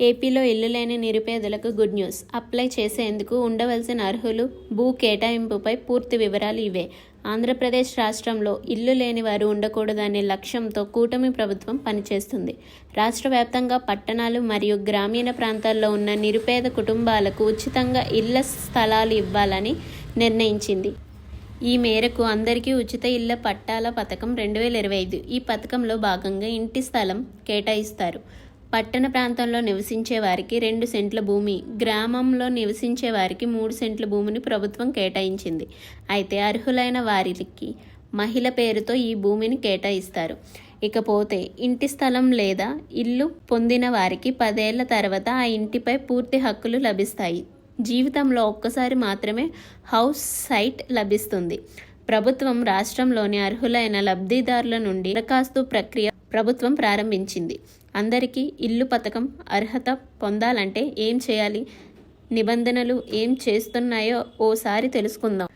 ఏపీలో ఇల్లు లేని నిరుపేదలకు గుడ్ న్యూస్. అప్లై చేసేందుకు ఉండవలసిన అర్హులు భూ కేటాయింపుపై పూర్తి వివరాలు ఇవే. ఆంధ్రప్రదేశ్ రాష్ట్రంలో ఇల్లు లేని వారు ఉండకూడదనే లక్ష్యంతో కూటమి ప్రభుత్వం పనిచేస్తుంది. రాష్ట్ర వ్యాప్తంగా పట్టణాలు మరియు గ్రామీణ ప్రాంతాల్లో ఉన్న నిరుపేద కుటుంబాలకు ఉచితంగా ఇళ్ళ స్థలాలు ఇవ్వాలని నిర్ణయించింది. ఈ మేరకు అందరికీ ఉచిత ఇళ్ళ పట్టాల పథకం రెండు వేల ఇరవై ఐదు ఈ పథకంలో భాగంగా ఇంటి స్థలం కేటాయిస్తారు. పట్టణ ప్రాంతంలో నివసించే వారికి రెండు సెంట్ల భూమి గ్రామంలో నివసించే వారికి మూడు సెంట్ల భూమిని ప్రభుత్వం కేటాయించింది. అయితే అర్హులైన వారికి మహిళ పేరుతో ఈ భూమిని కేటాయిస్తారు. ఇకపోతే ఇంటి స్థలం లేదా ఇల్లు పొందిన వారికి పదేళ్ళ తర్వాత ఆ ఇంటిపై పూర్తి హక్కులు లభిస్తాయి. జీవితంలో ఒక్కసారి మాత్రమే హౌస్ సైట్ లభిస్తుంది. ప్రభుత్వం రాష్ట్రంలోని అర్హులైన లబ్ధిదారుల నుండి దరఖాస్తు ప్రక్రియ ప్రభుత్వం ప్రారంభించింది. అందరికీ ఇల్లు పథకం అర్హత పొందాలంటే ఏం చేయాలి? నిబంధనలు ఏం చేస్తున్నాయో ఓసారి తెలుసుకుందాం.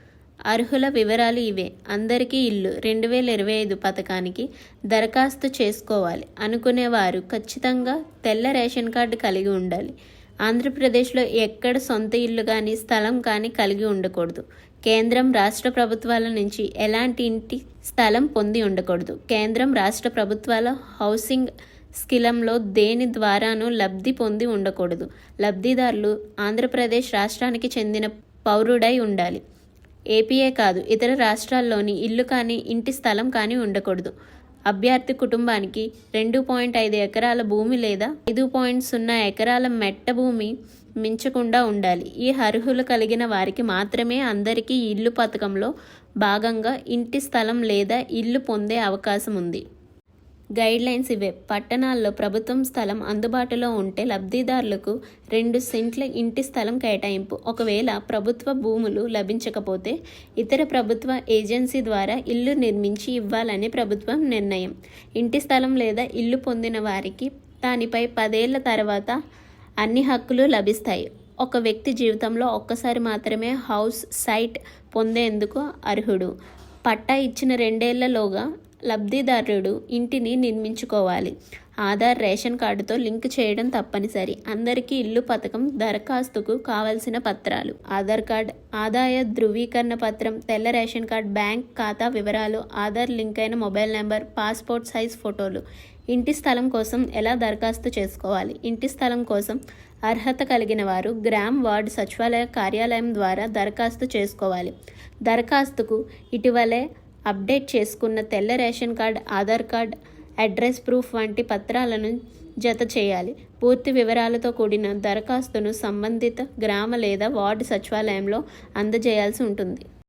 అర్హుల వివరాలు ఇవే. అందరికీ ఇల్లు రెండు వేల ఇరవై ఐదు పథకానికి దరఖాస్తు చేసుకోవాలి అనుకునేవారు ఖచ్చితంగా తెల్ల రేషన్ కార్డు కలిగి ఉండాలి. ఆంధ్రప్రదేశ్లో ఎక్కడ సొంత ఇల్లు కానీ స్థలం కానీ కలిగి ఉండకూడదు. కేంద్రం రాష్ట్ర ప్రభుత్వాల నుంచి ఎలాంటి ఇంటి స్థలం పొంది ఉండకూడదు. కేంద్రం రాష్ట్ర ప్రభుత్వాల హౌసింగ్ స్కిలంలో దేని ద్వారానూ లబ్ధి పొంది ఉండకూడదు. లబ్ధిదారులు ఆంధ్రప్రదేశ్ రాష్ట్రానికి చెందిన పౌరుడై ఉండాలి. ఏపీఏ కాదు ఇతర రాష్ట్రాల్లోని ఇల్లు కానీ ఇంటి స్థలం కానీ ఉండకూడదు. అభ్యర్థి కుటుంబానికి రెండు పాయింట్ ఐదు ఎకరాల భూమి లేదా ఐదు పాయింట్ సున్నా ఎకరాల మెట్ట భూమి మించకుండా ఉండాలి. ఈ అర్హులు కలిగిన వారికి మాత్రమే అందరికీ ఇల్లు పథకంలో భాగంగా ఇంటి స్థలం లేదా ఇల్లు పొందే అవకాశం ఉంది. గైడ్లైన్స్ ఇవే. పట్టణాల్లో ప్రభుత్వం స్థలం అందుబాటులో ఉంటే లబ్ధిదారులకు రెండు సెంట్ల ఇంటి స్థలం కేటాయింపు. ఒకవేళ ప్రభుత్వ భూములు లభించకపోతే ఇతర ప్రభుత్వ ఏజెన్సీ ద్వారా ఇల్లు నిర్మించి ఇవ్వాలని ప్రభుత్వం నిర్ణయం. ఇంటి స్థలం లేదా ఇల్లు పొందిన వారికి దానిపై పదేళ్ళ తర్వాత అన్ని హక్కులు లభిస్తాయి. ఒక వ్యక్తి జీవితంలో ఒక్కసారి మాత్రమే హౌస్ సైట్ పొందేందుకు అర్హుడు. పట్టా ఇచ్చిన రెండేళ్ళలోగా లబ్ధిదారుడు ఇంటిని నిర్మించుకోవాలి. ఆధార్ రేషన్ కార్డుతో లింక్ చేయడం తప్పనిసరి. అందరికీ ఇల్లు పథకం దరఖాస్తుకు కావలసిన పత్రాలు. ఆధార్ కార్డ్ ఆదాయ ధృవీకరణ పత్రం తెల్ల రేషన్ కార్డ్ బ్యాంక్ ఖాతా వివరాలు ఆధార్ లింక్ అయిన మొబైల్ నెంబర్ పాస్పోర్ట్ సైజ్ ఫోటోలు. ఇంటి స్థలం కోసం ఎలా దరఖాస్తు చేసుకోవాలి? ఇంటి స్థలం కోసం అర్హత కలిగిన వారు గ్రామ్ వార్డ్ సచివాలయ కార్యాలయం ద్వారా దరఖాస్తు చేసుకోవాలి. దరఖాస్తుకు ఇటీవలే అప్డేట్ చేసుకున్న తెల్ల ration card Aadhaar card address proof వంటి పత్రాలను జత చేయాలి. పూర్తి వివరాలతో కూడిన దరఖాస్తును సంబంధిత గ్రామ లేదా వార్డు సచివాలయంలో అందజేయాల్సి ఉంటుంది.